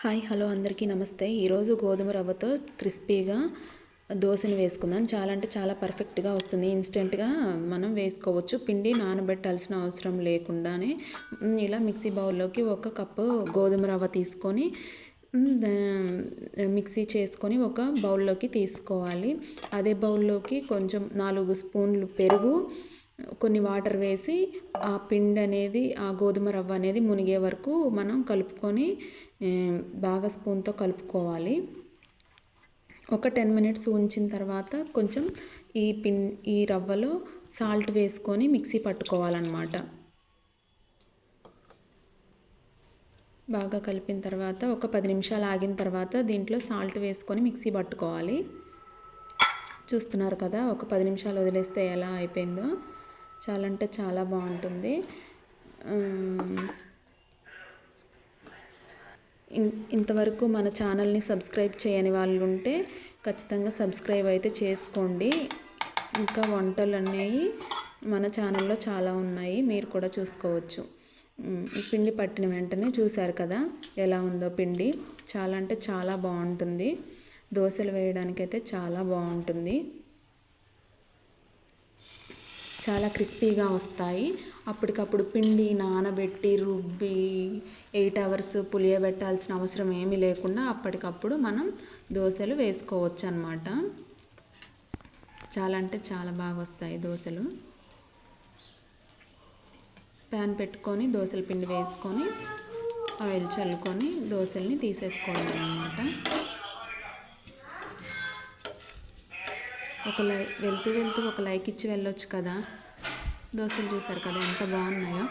Hi hello అందరికీ నమస్తే. ఈరోజు గోధుమ రవ్వతో క్రిస్పీగా దోశని వేసుకుందాం. చాలా అంటే చాలా పర్ఫెక్ట్గా వస్తుంది. ఇన్స్టెంట్గా మనం వేసుకోవచ్చు. పిండి నానబెట్టాల్సిన అవసరం లేకుండానే ఇలా మిక్సీ బౌల్లోకి ఒక కప్పు గోధుమ రవ్వ తీసుకొని దా- మిక్సీ చేసుకొని ఒక బౌల్లోకి తీసుకోవాలి. అదే బౌల్లోకి కొంచెం నాలుగు స్పూన్లు పెరుగు కొన్ని వాటర్ వేసి ఆ పిండి అనేది ఆ గోధుమ రవ్వ అనేది మునిగే వరకు మనం కలుపుకొని బాగా స్పూన్తో కలుపుకోవాలి. ఒక టెన్ మినిట్స్ ఉంచిన తర్వాత కొంచెం ఈ పిన్ ఈ రవ్వలో సాల్ట్ వేసుకొని మిక్సీ పట్టుకోవాలన్నమాట. బాగా కలిపిన తర్వాత ఒక పది నిమిషాలు ఆగిన తర్వాత దీంట్లో సాల్ట్ వేసుకొని మిక్సీ పట్టుకోవాలి. చూస్తున్నారు కదా ఒక పది నిమిషాలు వదిలేస్తే ఎలా అయిపోయిందో. చాలా అంటే చాలా బాగుంటుంది ఇంతవరకు మన ఛానల్ని సబ్స్క్రైబ్ చేయని వాళ్ళు ఉంటే ఖచ్చితంగా సబ్స్క్రైబ్ అయితే చేసుకోండి. ఇంకా వంటలు అనేవి మన ఛానల్లో చాలా ఉన్నాయి. మీరు కూడా చూసుకోవచ్చు. ఈ పిండి పట్టిన వెంటనే చూశారు కదా ఎలా ఉందో పిండి. చాలా అంటే చాలా బాగుంటుంది. దోశలు వేయడానికైతే చాలా బాగుంటుంది. చాలా క్రిస్పీగా వస్తాయి. అప్పటికప్పుడు పిండి నానబెట్టి రుబ్బి ఎయిట్ అవర్స్ పులియబెట్టాల్సిన అవసరం ఏమీ లేకుండా అప్పటికప్పుడు మనం దోశలు వేసుకోవచ్చు అన్నమాట చాలా అంటే చాలా బాగా వస్తాయి దోశలు. ప్యాన్ పెట్టుకొని దోశల పిండి వేసుకొని ఆయిల్ చల్లుకొని దోశల్ని తీసేసుకోవాలి అన్నమాట ఒక లై వెళ్తూ వెళ్తూ ఒక లైక్ ఇచ్చి వెళ్ళొచ్చు కదా. దోశలు చూసారు కదా ఎంత బాగున్నాయో.